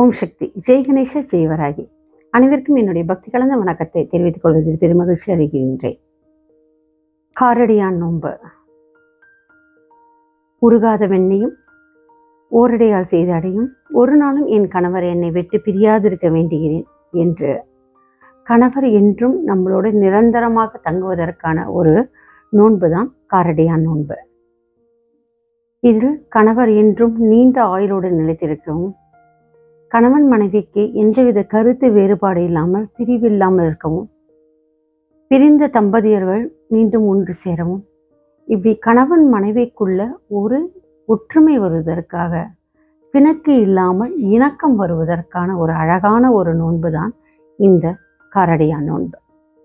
ஓம் சக்தி. ஜெய் கணேஷ ஜெய்வராகி அனைவருக்கும் என்னுடைய பக்தி கலந்த வணக்கத்தை தெரிவித்துக் கொள்வதில் பெருமகிழ்ச்சி அறிகின்றேன் காரடியான் நோன்பு. உருகாத வெண்ணையும் ஓரடையால் செய்த அடையும். ஒரு நாளும் என் கணவர் என்னை விட்டு பிரியாதிருக்க வேண்டுகிறேன் என்று. கணவர் என்றும் நம்மளோட நிரந்தரமாக தங்குவதற்கான ஒரு நோன்பு தான் காரடியான் நோன்பு. இதில் கணவர் என்றும் நீண்ட ஆயுளோடு நிலைத்திருக்கவும் கணவன் மனைவிக்கு எந்தவித கருத்து வேறுபாடு இல்லாமல் பிரிவில்லாமல் இருக்கவும் பிரிந்த தம்பதியர்கள் மீண்டும் ஒன்று சேரவும் இப்படி கணவன் மனைவிக்குள்ள ஒரு ஒற்றுமை வருவதற்காக பிணக்கு இல்லாமல் இணக்கம் வருவதற்கான ஒரு அழகான ஒரு நோன்பு தான் இந்த காரடியா நோன்பு.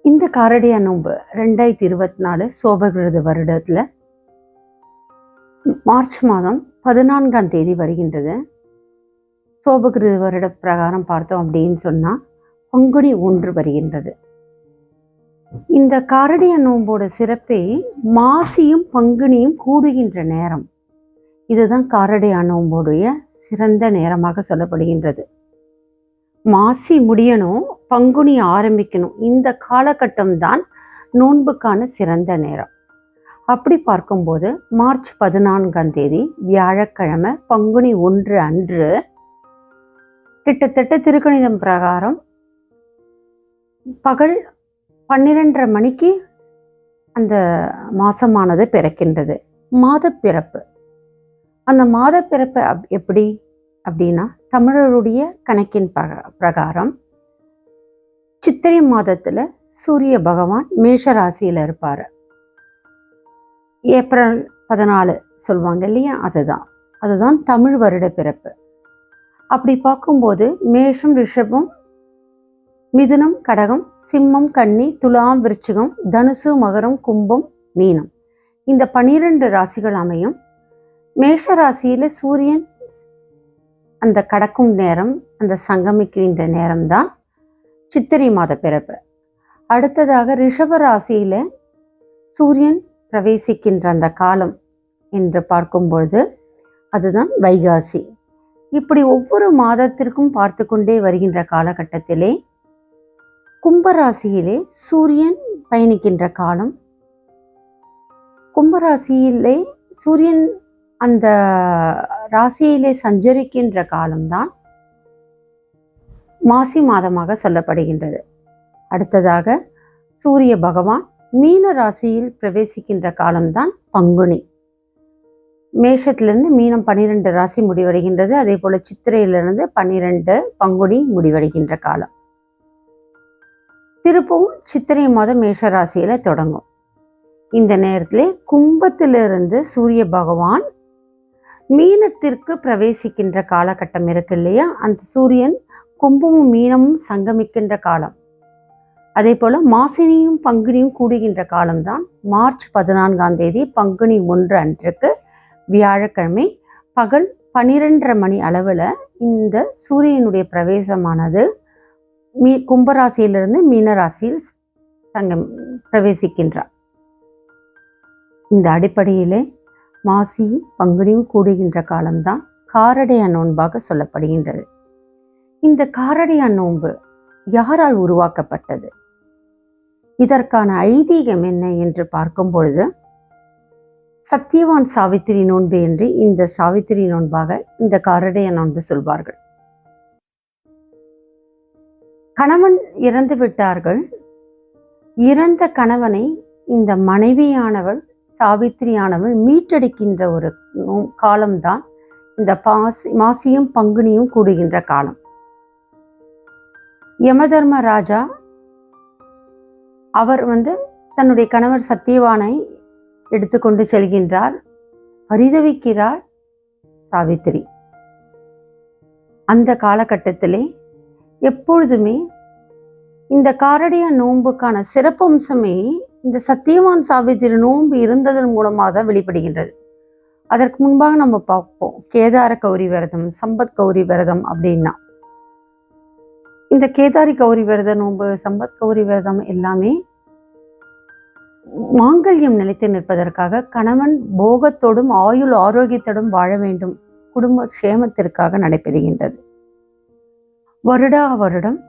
இந்த காரடியா நோன்பு ரெண்டாயிரத்தி இருபத்தி நாலு சோபகிருத வருடத்தில் மார்ச் மாதம் பதினான்காம் தேதி வருகின்றது. சோபகிருத வருட பிரகாரம் பார்த்தோம் அப்படின்னு சொன்னால் பங்குனி ஒன்று வருகின்றது. இந்த காரடிய நோம்போட சிறப்பே மாசியும் பங்குனியும் கூடுகின்ற நேரம். இதுதான் காரடியா நோம்போடைய சிறந்த நேரமாக சொல்லப்படுகின்றது. மாசி முடியணும் பங்குனி ஆரம்பிக்கணும். இந்த காலகட்டம் தான் நோன்புக்கான சிறந்த நேரம். அப்படி பார்க்கும்போது மார்ச் பதினான்காம் தேதி வியாழக்கிழமை பங்குனி ஒன்று அன்று கிட்டத்தட்ட திருக்கணிதம் பிரகாரம் பகல் பன்னிரெண்டரை மணிக்கு அந்த மாசமானது பிறக்கின்றது. மாத பிறப்பு அந்த மாத பிறப்பு அப் எப்படி? அப்படின்னா தமிழருடைய கணக்கின் பக பிரகாரம். சித்திரை மாதத்தில் சூரிய பகவான் மேஷ ராசியில் இருப்பார். ஏப்ரல் பதினாலு சொல்லுவாங்க இல்லையா? அதுதான். அதுதான் தமிழ் வருட பிறப்பு. அப்படி பார்க்கும்போது மேஷம் ரிஷபம் மிதுனம் கடகம் சிம்மம் கன்னி துலாம் விருச்சிகம் தனுசு மகரம் கும்பம் மீனம். இந்த பனிரெண்டு ராசிகள் அமையும். மேஷ ராசியில் சூரியன் அந்த கடக்கும் நேரம் அந்த சங்கமிக்கின்ற நேரம்தான் சித்திரை மாத பிறப்பு. அடுத்ததாக ரிஷப ராசியில் சூரியன் பிரவேசிக்கின்ற அந்த காலம் என்று பார்க்கும்பொழுது அதுதான் வைகாசி. இப்படி ஒவ்வொரு மாதத்திற்கும் பார்த்து கொண்டே வருகின்ற காலகட்டத்திலே கும்பராசியிலே சூரியன் பயணிக்கின்ற காலம். கும்பராசியிலே சூரியன் அந்த ராசியிலே சஞ்சரிக்கின்ற காலம்தான் மாசி மாதமாக சொல்லப்படுகின்றது. அடுத்ததாக சூரிய பகவான் மீன ராசியில் பிரவேசிக்கின்ற காலம்தான் பங்குனி. மேஷத்திலிருந்து மீனம் பன்னிரெண்டு ராசி முடிவடைகின்றது. அதே போல சித்திரையிலிருந்து பன்னிரெண்டு பங்குனி முடிவடைகின்ற காலம். திருப்பவும் சித்திரை மாதம் மேஷ ராசியில தொடங்கும். இந்த நேரத்தில் கும்பத்திலிருந்து சூரிய பகவான் மீனத்திற்கு பிரவேசிக்கின்ற காலகட்டம் இருக்கு இல்லையா? அந்த சூரியன் கும்பமும் மீனமும் சங்கமிக்கின்ற காலம். அதே போல மாசினியும் பங்குனியும் கூடுகின்ற காலம்தான். மார்ச் பதினான்காம் தேதி பங்குனி ஒன்று அன்றுக்கு வியாழக்கிழமை பகல் பன்னிரெண்டரை மணி அளவில் இந்த சூரியனுடைய பிரவேசமானது மீ கும்பராசியிலிருந்து மீனராசியில் சங்கம் பிரவேசிக்கின்றார். இந்த அடிப்படையிலே மாசியும் பங்குனியும் கூடுகின்ற காலம்தான் காரடையா நோன்பாக சொல்லப்படுகின்றது. இந்த காரடையா நோன்பு யாரால் உருவாக்கப்பட்டது? இதற்கான ஐதீகம் என்ன என்று பார்க்கும் பொழுது சத்தியவான் சாவித்திரி நோன்பு என்று இந்த சாவித்திரி நோன்பாக இந்த காரடைய நோன்பு சொல்வார்கள். கணவன் இறந்து விட்டார்கள். இறந்த கணவனை இந்த மனைவியானவள் சாவித்திரியானவள் மீட்டெடுக்கின்ற ஒரு காலம்தான் இந்த பாசி மாசியும் பங்குனியும் கூடுகின்ற காலம். யமதர்ம ராஜா அவர் வந்து தன்னுடைய கணவர் சத்தியவானை எடுத்துக்கொண்டு செல்கின்றார். பரிதவிக்கிறார் சாவித்திரி. அந்த காலகட்டத்திலே எப்பொழுதுமே இந்த காரடியா நோன்புக்கான சிறப்பம்சமே இந்த சத்தியவான் சாவித்திரி நோன்பு இருந்ததன் மூலமாக தான் வெளிப்படுகின்றது. அதற்கு முன்பாக நம்ம பார்ப்போம். கேதார கௌரி விரதம் சம்பத் கௌரி விரதம் அப்படின்னா. இந்த கேதாரி கௌரி விரத நோன்பு சம்பத் கௌரி விரதம் எல்லாமே மாங்கல்யம் நிலைத்து நிற்பதற்காக கணவன் போகத்தோடும் ஆயுள் ஆரோக்கியத்தோடும் வாழ வேண்டும். குடும்ப க்ஷேமத்திற்காக நடைபெறுகின்றது. வருடா வருடம்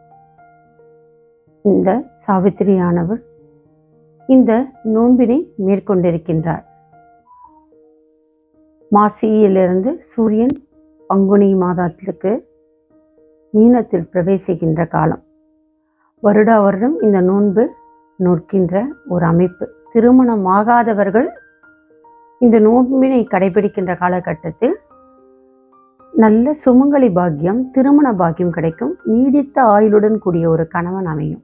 இந்த சாவித்திரியானவர் இந்த நோன்பினை மேற்கொண்டிருக்கின்றார். மாசியிலிருந்து சூரியன் பங்குனி மாதத்திற்கு மீனத்தில் பிரவேசிக்கின்ற காலம். வருடா வருடம் இந்த நோன்பு நோக்கின்ற ஒரு அமைப்பு. திருமணமாகாதவர்கள் இந்த நோன்பினை கடைபிடிக்கின்ற காலகட்டத்தில் நல்ல சுமங்கலி பாக்கியம் திருமண பாக்கியம் கிடைக்கும். நீடித்த ஆயுளுடன் கூடிய ஒரு கணவன் அமையும்.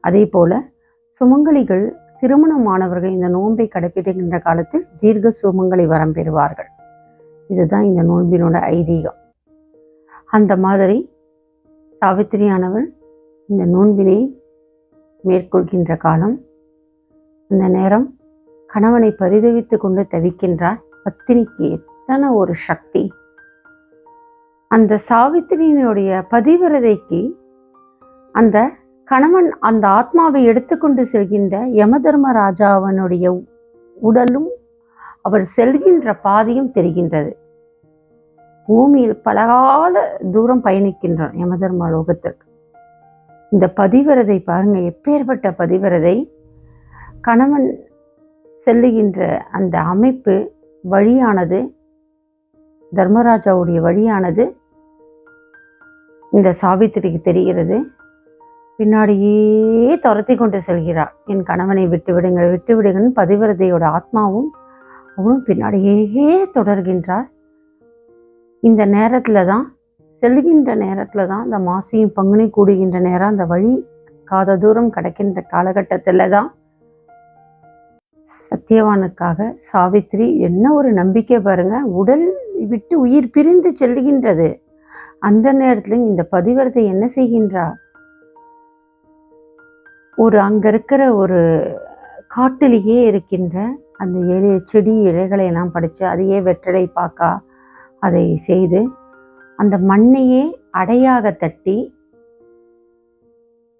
அதே போல சுமங்கலிகள் திருமணமானவர்கள் இந்த நோன்பை கடைபிடிக்கின்ற காலத்தில் தீர்க்க சுமங்கலி வரம் பெறுவார்கள். இதுதான் இந்த நோன்பினோட ஐதீகம். அந்த மாதிரி சாவித்திரியானவள் இந்த நோன்பினை மேற்கொள்கின்ற காலம். அந்த நேரம் கணவனை பரிதவித்து கொண்டு தவிக்கின்றார். பத்தினிக்கு எத்தனை ஒரு சக்தி. அந்த சாவித்திரியினுடைய பதிவிரதைக்கு அந்த கணவன் அந்த ஆத்மாவை எடுத்துக்கொண்டு செல்கின்ற யமதர்மராஜாவனுடைய உடலும் அவர் செல்கின்ற பாதையும் தெரிகின்றது. பூமியில் பலகால தூரம் பயணிக்கின்றான் யமதர்ம லோகத்திற்கு. இந்த பதிவிரதை பாருங்க எப்பேற்பட்ட பதிவிரதை? கணவன் செல்லுகின்ற அந்த அமைப்பு வழியானது தர்மராஜாவுடைய வழியானது இந்த சாவித்திரிக்கு தெரிகிறது. பின்னாடியே துரத்தி கொண்டு செல்கிறார் என் கணவனை விட்டு விடுங்கள் விட்டு விடுங்கன்னு பதிவிரதையோட ஆத்மாவும் அவளும் பின்னாடியே தொடர்கின்றார். இந்த நேரத்தில் தான் செல்கின்ற நேரத்தில் தான் இந்த மாசியும் பங்குனி கூடுகின்ற நேரம் அந்த வழி காத தூரம் கிடைக்கின்ற காலகட்டத்தில் தான் சத்தியவானுக்காக சாவித்ரி என்ன ஒரு நம்பிக்கை பாருங்க. உடல் விட்டு உயிர் பிரிந்து செல்லுகின்றது அந்த நேரத்துல இந்த பதிவரத்தை என்ன செய்கின்றார் ஒரு அங்க இருக்கிற ஒரு காட்டிலேயே இருக்கின்ற அந்த எளிய செடி இலைகளை எல்லாம் படித்து அதையே வெற்றடை பார்க்கா அதை செய்து அந்த மண்ணையே அடையாக தட்டி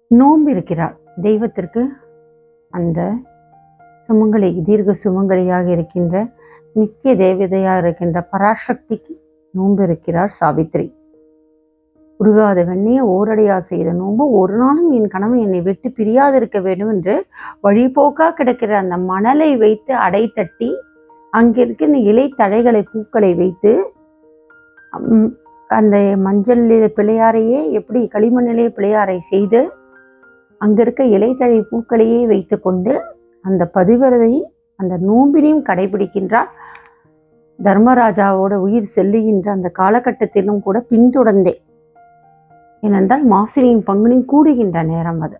நோம்பு இருக்கிறார் தெய்வத்திற்கு அந்த சுமங்கலி தீர்க்க சுமங்கலியாக இருக்கின்ற நித்திய தேவதையாக இருக்கின்ற பராசக்திக்கு நோன்பு இருக்கிறார் சாவித்ரி. உருகாத வெண்ணையை ஓரடையால் செய்த நோன்பு ஒரு நாளும் என் கணவன் என்னை விட்டு பிரியாதிருக்க வேண்டும் என்று வழிபோக்கா கிடக்கிற அந்த மணலை வைத்து அடை தட்டி அங்கிருக்கிற இலை தழைகளை பூக்களை வைத்து அந்த மஞ்சள் பிள்ளையாரையே எப்படி களிமண்ணிலே பிள்ளையாரை செய்து அங்கே இருக்க இலைத்தழை பூக்களையே வைத்துக்கொண்டு அந்த பதிவரதையும் அந்த நோம்பினையும் கடைபிடிக்கின்றார். தர்மராஜாவோட உயிர் செல்லுகின்ற அந்த காலகட்டத்திலும் கூட பின்தொடர்ந்தே. ஏனென்றால் மாசினியும் பங்குனியும் கூடுகின்ற நேரம் அது.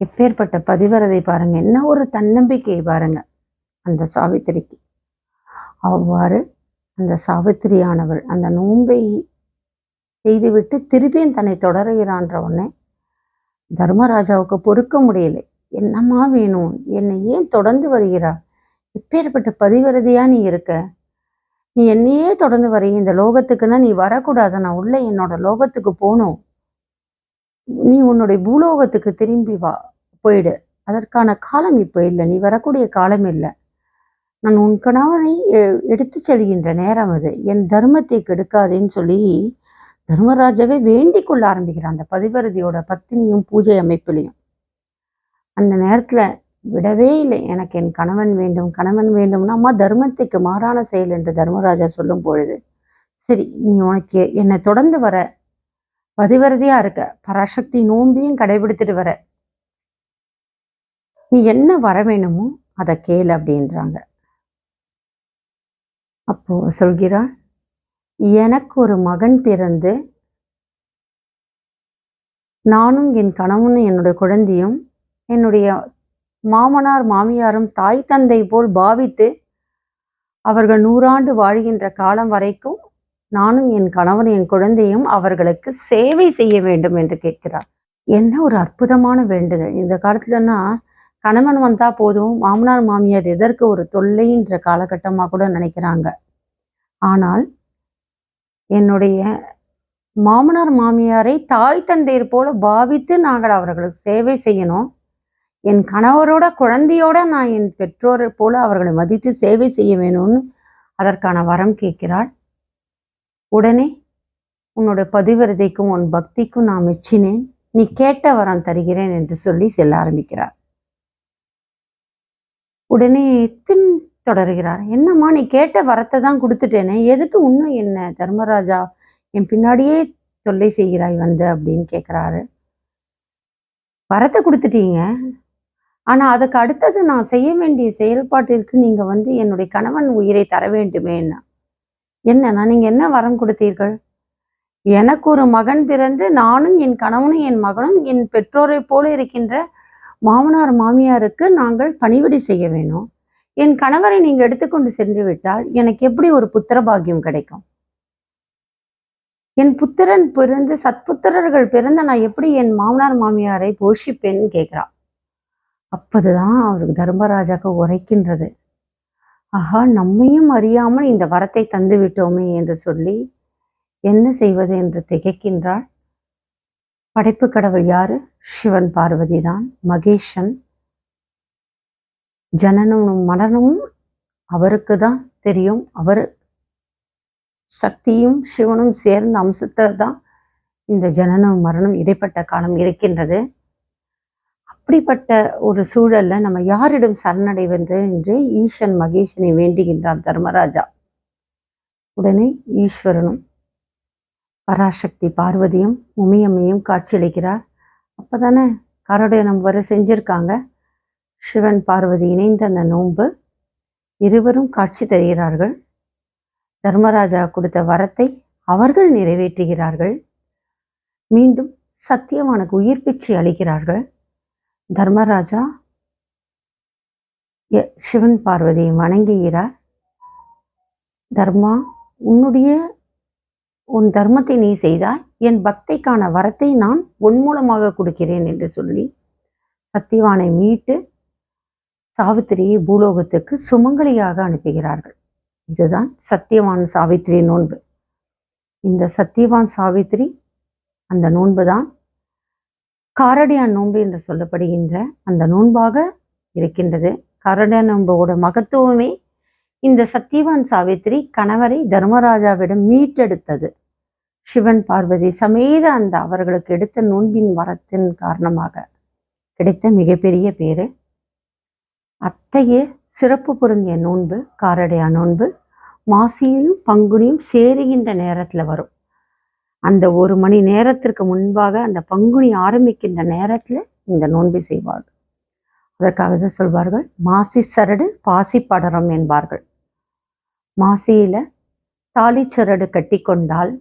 எப்பேற்பட்ட பதிவிரதை பாருங்க என்ன ஒரு தன்னம்பிக்கை பாருங்க அந்த சாவித்திரிக்கு. அவ்வாறு அந்த சாவித்திரியானவள் அந்த நோன்பை செய்துவிட்டு திருப்பியும் தன்னை தொடருகிறான்ற உடனே தர்மராஜாவுக்கு பொறுக்க முடியலை. என்னம்மா வேணும்? என்னை ஏன் தொடர்ந்து வருகிறாள்? இப்பேற்பட்ட பதிவிரதியா நீ இருக்க? நீ என்னையே தொடர்ந்து வர இந்த லோகத்துக்குன்னா நீ வரக்கூடாது. நான் உள்ள என்னோட லோகத்துக்கு போகணும். நீ உன்னுடைய பூலோகத்துக்கு திரும்பி வா. போயிடு. அதற்கான காலம் இப்போ இல்லை. நீ வரக்கூடிய காலம் இல்லை. நான் உன் கணவனை எ- செல்கின்ற நேரம் அது. என் தர்மத்தை கெடுக்காதேன்னு சொல்லி தர்மராஜாவே வேண்டிக் கொள்ள ஆரம்பிக்கிறான் அந்த பதிவரதியோட பத்தினியும் பூஜை அமைப்பிலையும். அந்த நேரத்துல விடவே இல்லை. எனக்கு என் கணவன் வேண்டும் கணவன் வேண்டும்னா அம்மா தர்மத்துக்கு மாறான செயல் என்று தர்மராஜா சொல்லும் பொழுது சரி நீ உனக்கு என்னை தொடர்ந்து வர பதிவரதியாக இருக்க. பராசக்தி நோம்பியும் கடைபிடித்துட்டு வர. நீ என்ன வர வேணுமோ அதை கேளு அப்படின்றாங்க. அப்போ சொல்கிறார் எனக்கு ஒரு மகன் பிறந்து நானும் என் கணவனும் என்னுடைய குழந்தையும் என்னுடைய மாமனார் மாமியாரும் தாய் தந்தை போல் பாவித்து அவர்கள் நூறாண்டு வாழ்கின்ற காலம் வரைக்கும் நானும் என் கணவன் என் குழந்தையும் அவர்களுக்கு சேவை செய்ய வேண்டும் என்று கேட்கிறார். என்ன ஒரு அற்புதமான வேண்டுதல். இந்த காலத்துலன்னா கணவன் வந்தா போதும் மாமனார் மாமியார் எதற்கு ஒரு தொல்லைன்ற காலகட்டமாக கூட நினைக்கிறாங்க. ஆனால் என்னுடைய மாமனார் மாமியாரை தாய் தந்தையர் போல பாவித்து நாங்கள் அவர்களுக்கு சேவை செய்யணும். என் கணவரோட குழந்தையோட நான் என் பெற்றோரை போல அவர்களை மதித்து சேவை செய்ய வேணும்னு அதற்கான வரம் கேட்கிறாள். உடனே உன்னோட பதிவிரதைக்கும் உன் பக்திக்கும் நான் மெச்சினேன். நீ கேட்ட வரம் தருகிறேன் என்று சொல்லி செல்ல ஆரம்பிக்கிறார் உடனே பின் தொடர்கிறார். என்னம்மா நீ கேட்ட வரத்தை தான் கொடுத்துட்டேனே எதுக்கு இன்னும் என்ன? தர்மராஜா என் பின்னாடியே தொல்லை செய்கிறாய் வந்து அப்படின்னு கேட்குறாரு. வரத்தை கொடுத்துட்டீங்க? ஆனால் அதுக்கு அடுத்தது நான் செய்ய வேண்டிய செயல்பாட்டிற்கு நீங்கள் வந்து என்னுடைய கணவன் உயிரை தர வேண்டுமே என்ன? என்னன்னா நீங்கள் என்ன வரம் கொடுத்தீர்கள்? எனக்கு ஒரு மகன் பிறந்து நானும் என் கணவனும் என் மகனும் என் பெற்றோரை போல இருக்கின்ற மாமனார் மாமியாருக்கு நாங்கள் பணிவிடை செய்ய வேணும். என் கணவரை நீங்க எடுத்துக்கொண்டு சென்று விட்டால் எனக்கு எப்படி ஒரு புத்திர பாக்கியம் கிடைக்கும்? என் புத்திரன் பிறந்து சத்புத்திரர்கள் பிறந்த நான் எப்படி என் மாமனார் மாமியாரை போஷிப்பேன்னு கேட்கிறா. அப்போதுதான் அவருக்கு தர்மராஜாக்கு உரைக்கின்றது. ஆஹா நம்மையும் அறியாமல் இந்த வரத்தை தந்து விட்டோமே என்று சொல்லி என்ன செய்வது என்று திகைக்கின்றாள். படைப்பு கடவுள் யாரு? சிவன் பார்வதி தான் மகேஷன். ஜனனமும் மரணமும் அவருக்கு தான் தெரியும். அவர் சக்தியும் சிவனும் சேர்ந்த அம்சத்தை தான் இந்த ஜனனம் மரணம் இடைப்பட்ட காலம் இருக்கின்றது. அப்படிப்பட்ட ஒரு சூழல்ல நம்ம யாரிடம் சரணடைவது என்று ஈசன் மகேஷனை வேண்டுகின்றார் தர்மராஜா. உடனே ஈஸ்வரனும் பராசக்தி பார்வதியும் உமையம்மையும் காட்சியளிக்கிறார். அப்பதானே காரடையனம் வரை செஞ்சிருக்காங்க. சிவன் பார்வதி இணைந்த அந்த நோன்பு. இருவரும் காட்சி தருகிறார்கள். தர்மராஜா கொடுத்த வரத்தை அவர்கள் நிறைவேற்றுகிறார்கள். மீண்டும் சத்தியவானுக்கு உயிர் பிச்சை அளிக்கிறார்கள். தர்மராஜா எ- சிவன் பார்வதியை வணங்குகிறார். தர்மா உன்னுடைய உன் தர்மத்தை நீ செய்தாய். என் பக்தைக்கான வரத்தை நான் உன் மூலமாக கொடுக்கிறேன் என்று சொல்லி சத்தியவானை மீட்டு சாவித்திரியை பூலோகத்துக்கு சுமங்கலியாக அனுப்புகிறார்கள். இதுதான் சத்தியவான் சாவித்திரி நோன்பு. இந்த சத்தியவான் சாவித்திரி அந்த நோன்பு தான் காரடியான் நோன்பு என்று சொல்லப்படுகின்ற அந்த நோன்பாக இருக்கின்றது. காரடியான் நோன்போட மகத்துவமே இந்த சத்தியவான் சாவித்திரி கணவரை தர்மராஜாவிடம் மீட்டெடுத்தது. சிவன் பார்வதி சமேத அந்த அவர்களுக்கு எடுத்த நோன்பின் வரத்தின் காரணமாக கிடைத்த மிகப்பெரிய பேரு அத்தகைய சிறப்பு பொருந்திய நோன்பு காரடையா நோன்பு மாசியும் பங்குனியும் சேருகின்ற நேரத்துல வரும். அந்த ஒரு மணி நேரத்திற்கு முன்பாக அந்த பங்குனி ஆரம்பிக்கின்ற நேரத்துல இந்த நோன்பை செய்வார்கள். அதற்காக தான் சொல்வார்கள் மாசி சரடு பாசி படரம் என்பார்கள். மாசியில தாலி சரடு கட்டி கொண்டால்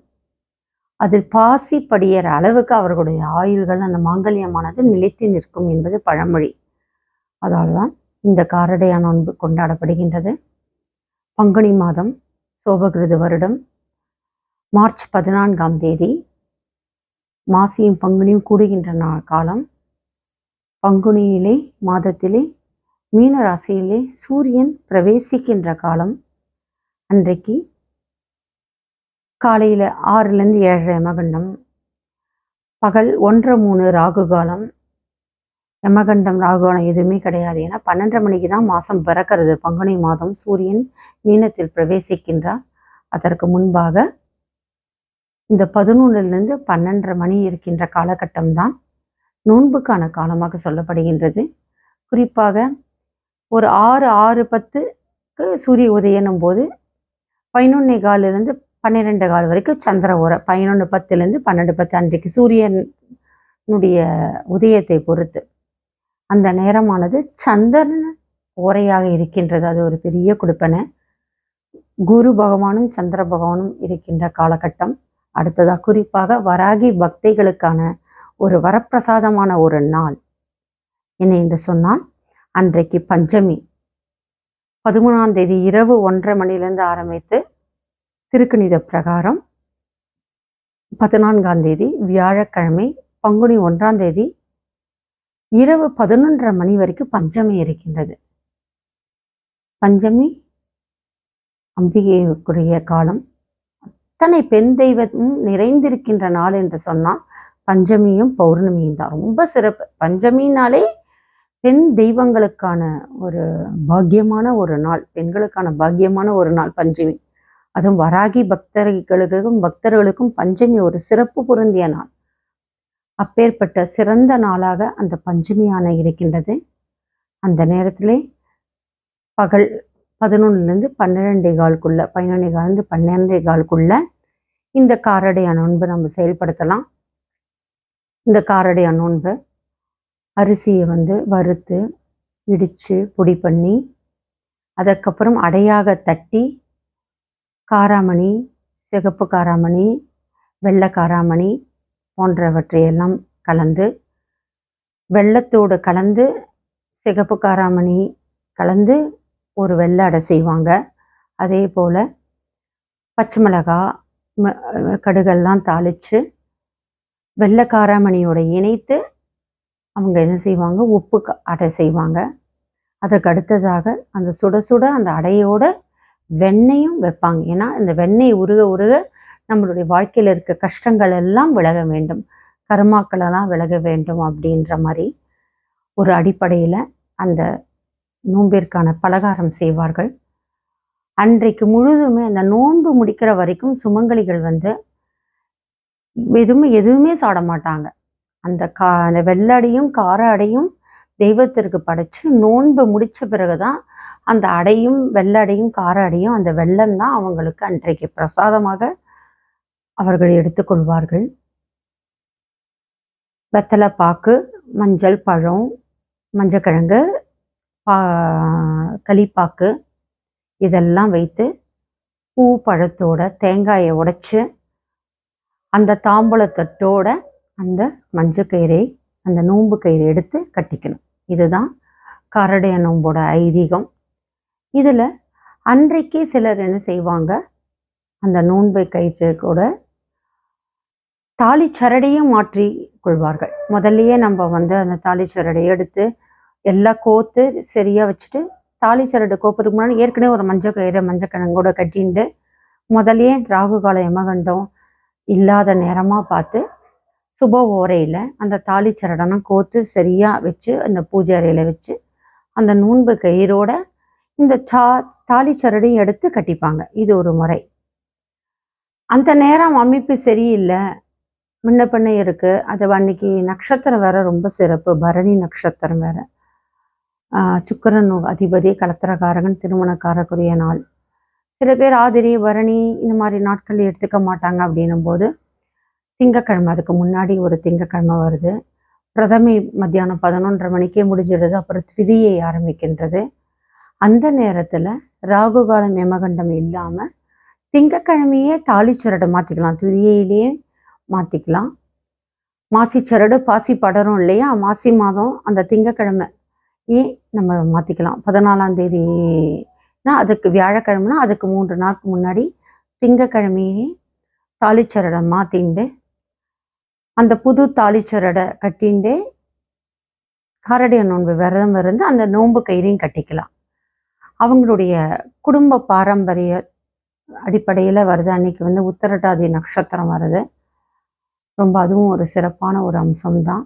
அதில் பாசி படியிற அளவுக்கு அவர்களுடைய ஆயுள்கள் அந்த மாங்கல்யமானது நிலைத்து நிற்கும் என்பது பழமொழி. அதால்தான் இந்த காரடையா நோன்பு கொண்டாடப்படுகின்றது. பங்குனி மாதம் சோபகிருது வருடம் மார்ச் பதினான்காம் தேதி மாசியும் பங்குனியும் கூடுகின்ற நா காலம். பங்குனியிலே மாதத்திலே மீன ராசியிலே சூரியன் பிரவேசிக்கின்ற காலம். அன்றைக்கு காலையில் ஆறுலேருந்து ஏழரை யமகண்டம் பகல் ஒன்றரை மூணு ராகு காலம். யமகண்டம் ராகுகாலம் எதுவுமே கிடையாது. ஏன்னா பன்னெண்டரை மணிக்கு தான் மாதம் பிறக்கிறது. பங்குனி மாதம் சூரியன் மீனத்தில் பிரவேசிக்கின்றார். அதற்கு முன்பாக இந்த பதினொன்றுலேருந்து பன்னெண்டரை மணி இருக்கின்ற காலகட்டம் தான் நோன்புக்கான காலமாக சொல்லப்படுகின்றது. குறிப்பாக ஒரு ஆறு ஆறு பத்துக்கு சூரிய உதயனும் போது பதினொன்னே காலிலிருந்து பன்னிரெண்டு கால் வரைக்கும் சந்திர உரை பதினொன்று பத்துலேருந்து பன்னெண்டு பத்து அன்றைக்கு சூரியனுடைய உதயத்தை பொறுத்து. அந்த நேரமானது சந்திரன் ஓரையாக இருக்கின்றது. அது ஒரு பெரிய கொடுப்பனை. குரு பகவானும் சந்திர பகவானும் இருக்கின்ற காலகட்டம். அடுத்ததாக குறிப்பாக வராகி பக்தைகளுக்கான ஒரு வரப்பிரசாதமான ஒரு நாள். என்ன என்று சொன்னால் அன்றைக்கு பஞ்சமி. பதிமூணாம் தேதி இரவு ஒன்றரை மணிலேருந்து ஆரம்பித்து திருக்கணித பிரகாரம் பதினான்காம் தேதி வியாழக்கிழமை பங்குனி ஒன்றாம் தேதி இரவு பதினொன்றரை மணி வரைக்கும் பஞ்சமி இருக்கின்றது. பஞ்சமி அம்பிகைக்குரிய காலம். அத்தனை பெண் தெய்வமும் நிறைந்திருக்கின்ற நாள் என்று சொன்னால் பஞ்சமியும் பௌர்ணமியும் தான். ரொம்ப சிறப்பு. பஞ்சமினாலே பெண் தெய்வங்களுக்கான ஒரு பாக்கியமான ஒரு நாள் பெண்களுக்கான பாக்கியமான ஒரு நாள் பஞ்சமி. அதுவும் வராகி பக்தர்களுக்கும் பக்தர்களுக்கும் பஞ்சமி ஒரு சிறப்பு பொருந்திய நாள். அப்பேற்பட்ட சிறந்த நாளாக அந்த பஞ்சமியான இருக்கின்றது. அந்த நேரத்திலே பகல் பதினொன்னுலேருந்து பன்னிரெண்டே காலுக்குள்ள பதினொன்றே காலேருந்து பன்னிரெண்டே காலுக்குள்ள இந்த காரடைய நோன்பு நம்ம செயல்படுத்தலாம். இந்த காரடைய நோன்பு அரிசியை வந்து வறுத்து இடித்து பொடி பண்ணி அதற்கப்புறம் அடையாக தட்டி காராமணி சிகப்பு காராமணி வெள்ளை காராமணி போன்றவற்றையெல்லாம் கலந்து வெள்ளத்தோடு கலந்து சிகப்பு காராமணி கலந்து ஒரு வெள்ளை அடை செய்வாங்க. அதே போல் பச்சை மிளகா ம- கடுகெல்லாம் தாளித்து வெள்ளை காராமணியோட இணைத்து அவங்க என்ன செய்வாங்க? உப்பு க- அடை செய்வாங்க. அதற்கு அடுத்ததாக அந்த சுட சுட அந்த அடையோட வெண்ணையும் வைப்பாங்க. ஏன்னா இந்த வெண்ணெய் உருக உருக நம்மளுடைய வாழ்க்கையில் இருக்க கஷ்டங்கள் எல்லாம் விலக வேண்டும். கர்மாக்கள் எல்லாம் விலக வேண்டும் அப்படின்ற மாதிரி ஒரு அடிப்படையில் அந்த நோம்பிற்கான பலகாரம் செய்வார்கள். அன்றைக்கு முழுதுமே அந்த நோன்பு முடிக்கிற வரைக்கும் சுமங்கலிகள் வந்து எதுவுமே எதுவுமே சாட மாட்டாங்க. அந்த கா அந்த வெள்ளடையும் கார அடையும் தெய்வத்திற்கு படைச்சு நோன்பு முடிச்ச பிறகுதான் அந்த அடையும் வெள்ளடையும் கார அடையும் அந்த வெள்ளம் தான் அவங்களுக்கு அன்றைக்கு பிரசாதமாக அவர்கள் எடுத்துக்கொள்வார்கள் வெத்தலை பாக்கு மஞ்சள் பழம் மஞ்சக்கிழங்கு பா களிப்பாக்கு இதெல்லாம் வைத்து பூ பழத்தோட தேங்காயை உடைச்சு அந்த தாம்பூலத்தட்டோட அந்த மஞ்சக்கயிறை அந்த நோம்பு கயிறை எடுத்து கட்டிக்கணும். இதுதான் கரடைய நோம்போட ஐதீகம். இதில் அன்றைக்கே சிலர் என்ன செய்வாங்க? அந்த நோன்பை கயிற்று கூட தாலி சரடையும் மாற்றி கொள்வார்கள். முதல்லையே நம்ம வந்து அந்த தாலி சரடையை எடுத்து எல்லாம் கோத்து சரியாக வச்சுட்டு தாலி சரடு கோப்பதுக்கு முன்னாடி ஏற்கனவே ஒரு மஞ்சள் கயிறு மஞ்சள் கிழங்கோட கட்டிண்டு முதல்லையே ராகு கால யமகண்டம் இல்லாத நேரமாக பார்த்து சுப ஓரையில் அந்த தாலி சரடெல்லாம் கோத்து சரியாக வச்சு அந்த பூஜை அறையில் வச்சு அந்த நோன்பு கயிறோட இந்த சா தாலி சரடையும் எடுத்து கட்டிப்பாங்க. இது ஒரு முறை. அந்த நேரம் அமைப்பு சரியில்லை. முன்ன பின்ன இருக்கு. அது அன்னைக்கு நட்சத்திரம் வேற ரொம்ப சிறப்பு. பரணி நட்சத்திரம் வேற. ஆஹ் சுக்கிரன் அதிபதி கலத்திரக்காரகன் திருமணக்காரக்குரிய நாள். சில பேர் ஆதிரி பரணி இந்த மாதிரி நாட்கள் எடுத்துக்க மாட்டாங்க அப்படின்னும் போது திங்கக்கிழமை அதுக்கு முன்னாடி ஒரு திங்கக்கிழமை வருது. பிரதமை மத்தியானம் பதினொன்றரை மணிக்கே முடிஞ்சிடுது. அப்புறம் திதியை ஆரம்பிக்கின்றது. அந்த நேரத்தில் ராகு காலம் யமகண்டம் இல்லாமல் திங்கக்கிழமையே தாலிச்சரடை மாற்றிக்கலாம் திதியிலேயே மாற்றிக்கலாம் மாசிச்சரடு பாசி படரும் இல்லையா? மாசி மாதம் அந்த திங்கக்கிழமை நம்ம மாற்றிக்கலாம் பதினாலாம் தேதினா அதுக்கு வியாழக்கிழமைனா அதுக்கு மூன்று நாளுக்கு முன்னாடி திங்கக்கிழமையே தாலிச்சரடை மாற்றிண்டு அந்த புது தாலிச்சரடை கட்டிண்டு காரடிய நோன்பு விரதம் இருந்து அந்த நோன்பு கயிறையும் கட்டிக்கலாம். அவங்களுடைய குடும்ப பாரம்பரிய அடிப்படையில் வருது. அன்னைக்கு வந்து உத்தரட்டாதி நட்சத்திரம் வருது. ரொம்ப அதுவும் ஒரு சிறப்பான ஒரு அம்சம்தான்.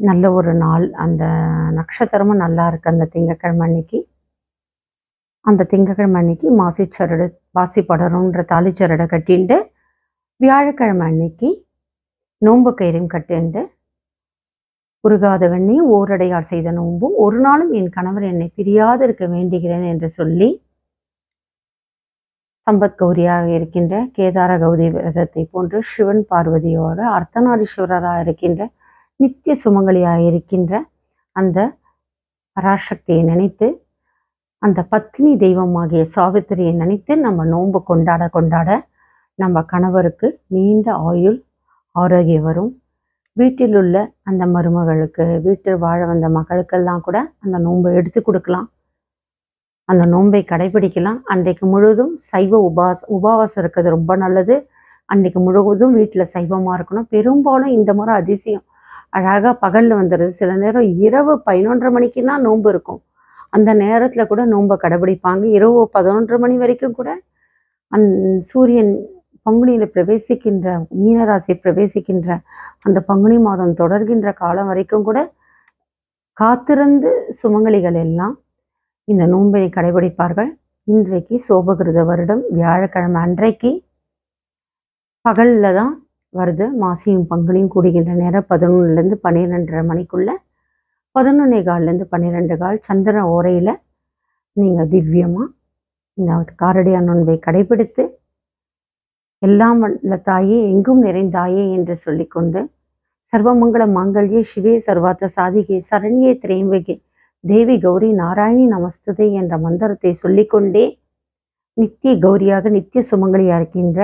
நல்ல ஒரு நாள். அந்த நட்சத்திரமும் நல்லா இருக்கு. அந்த திங்கக்கிழமை அன்னைக்கு. அந்த திங்கக்கிழமை அன்னைக்கு மாசிச்சரடு வாசி படரும்ன்ற தாலிச்சரடை கட்டிண்டு வியாழக்கிழமை அன்னைக்கு நோன்பு கயிறையும் கட்டிண்டு உருகாத ஓரடையார் ஓரடையால் செய்த நோன்பும் ஒரு நாளும் என் கணவர் என்னை பிரியாது இருக்க வேண்டுகிறேன் என்று சொல்லி சம்பத் கௌரியாக இருக்கின்ற கேதார கௌரி விரதத்தை போன்று சிவன் பார்வதியோட அர்த்தநாரீஸ்வரராக இருக்கின்ற நித்திய சுமங்கலியாக இருக்கின்ற அந்த பராசக்தியை நினைத்து அந்த பத்னி தெய்வமாகிய சாவித்திரியை நினைத்து நம்ம நோன்பு கொண்டாட கொண்டாட நம்ம கணவருக்கு நீண்ட ஆயுள் ஆரோக்கியம் வரும். வீட்டில் உள்ள அந்த மருமகளுக்கு வீட்டில் வாழ வந்த மகளுக்கெல்லாம் கூட அந்த நோன்பை எடுத்து கொடுக்கலாம். அந்த நோன்பை கடைபிடிக்கலாம். அன்றைக்கு முழுவதும் சைவ உபாஸ் உபவாசம் இருக்கிறது ரொம்ப நல்லது. அன்றைக்கு முழுவதும் வீட்டில் சைவமாக இருக்கணும். பெரும்பாலும் இந்த முறை அதிசயம். அழகாக பகலில் வந்துடுது. சில நேரம் இரவு பதினொன்றரை மணிக்குன்னா நோன்பு இருக்கும். அந்த நேரத்தில் கூட நோன்பை கடைபிடிப்பாங்க. இரவு பதினொன்றரை மணி வரைக்கும் கூட அந் சூரியன் பங்குனியில் பிரவேசிக்கின்ற மீனராசி பிரவேசிக்கின்ற அந்த பங்குனி மாதம் தொடர்கின்ற காலம் வரைக்கும் கூட காத்திருந்து சுமங்கலிகள் எல்லாம் இந்த நோன்பை கடைபிடிப்பார்கள். இன்றைக்கு சோபகிருத வருடம் வியாழக்கிழமை அன்றைக்கு பகல்ல தான் வருது. மாசியும் பங்குனியும் கூடுகின்ற நேரம் பதினொன்றுலேருந்து பன்னிரெண்டரை மணிக்குள்ள பதினொன்னே கால்லேருந்து பன்னிரெண்டு கால் சந்திர ஓரையில் நீங்கள் திவ்யமாக இந்த காரடியா நோன்பை கடைபிடித்து எல்லாம் வல்ல தாயே எங்கும் நிறைந்தாயே என்று சொல்லிக்கொண்டு சர்வமங்கள மாங்கல்யே சிவே சர்வாத்த சாதிகே சரண்யே திரேம்பகே தேவி கௌரி நாராயணி நமஸ்துதே என்ற மந்திரத்தை சொல்லிக்கொண்டே நித்திய கௌரியாக நித்திய சுமங்கலியாக இருக்கின்ற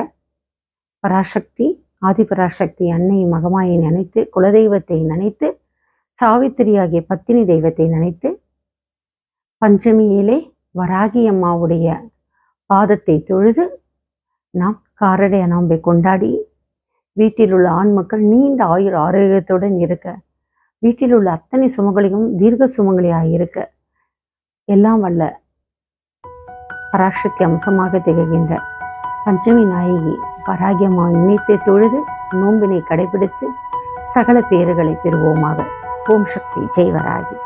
பராசக்தி ஆதிபராசக்தி அன்னை மகமாயை நினைத்து குலதெய்வத்தை நினைத்து சாவித்திரி ஆகிய பத்தினி தெய்வத்தை நினைத்து பஞ்சமியிலே வராகி அம்மாவுடைய பாதத்தை தொழுது நாம் காரடைய நாம்பை கொண்டாடி வீட்டில் உள்ள ஆண் மக்கள் நீண்ட ஆயுள் ஆரோக்கியத்துடன் இருக்க வீட்டில் உள்ள அத்தனை சுமங்களையும் தீர்க்க சுமங்கலியாக இருக்க எல்லாம் வல்ல பராசக்தி அம்சமாக திகழ்கின்ற பஞ்சமி நாயகி பராகியம்மா நினைத்து தொழுது நோம்பினை கடைபிடித்து சகல பேறுகளை பெறுவோமாக. ஓம் சக்தி ஜெய்வராகி.